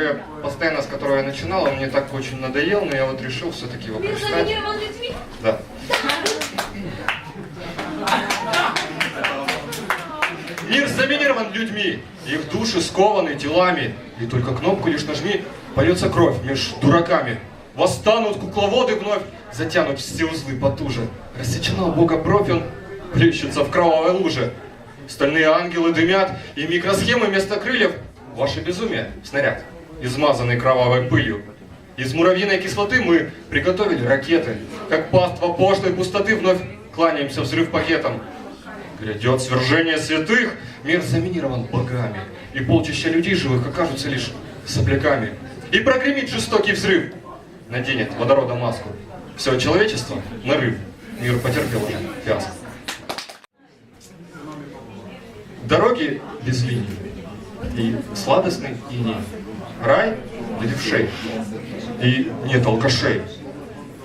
который я постоянно, с которого я начинал, он мне так очень надоел, но я вот решил все-таки его прочитать. Да. Мир заминирован людьми, их души скованы телами, и только кнопку лишь нажми, польется кровь меж дураками. Восстанут кукловоды вновь, затянут все узлы потуже. Рассечена Бога бровь, он плещется в кровавой луже. Стальные ангелы дымят, и микросхемы вместо крыльев — ваше безумие, снаряд, измазанный кровавой пылью. Из муравьиной кислоты мы приготовили ракеты. Как паства пошлой пустоты вновь кланяемся взрыв пакетом. Грядет свержение святых, мир заминирован богами, и полчища людей живых окажутся лишь сопляками. И прогремит жестокий взрыв, наденет водорода маску. Все человечество — нарыв, мир потерпел уже фиаско. Дороги без линий, и сладостный иней. Рай для левшей, и нет алкашей.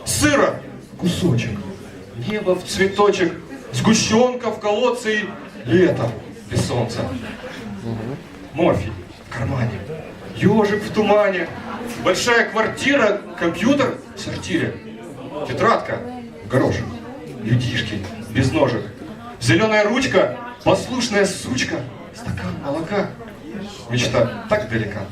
Сыра кусочек, небо в цветочек, сгущенка в колодце и лето без солнца. Морфий в кармане, ежик в тумане, большая квартира, компьютер в сортире, тетрадка, горошек, людишки без ножек, зеленая ручка, послушная сучка, стакан молока. Мечта так далека,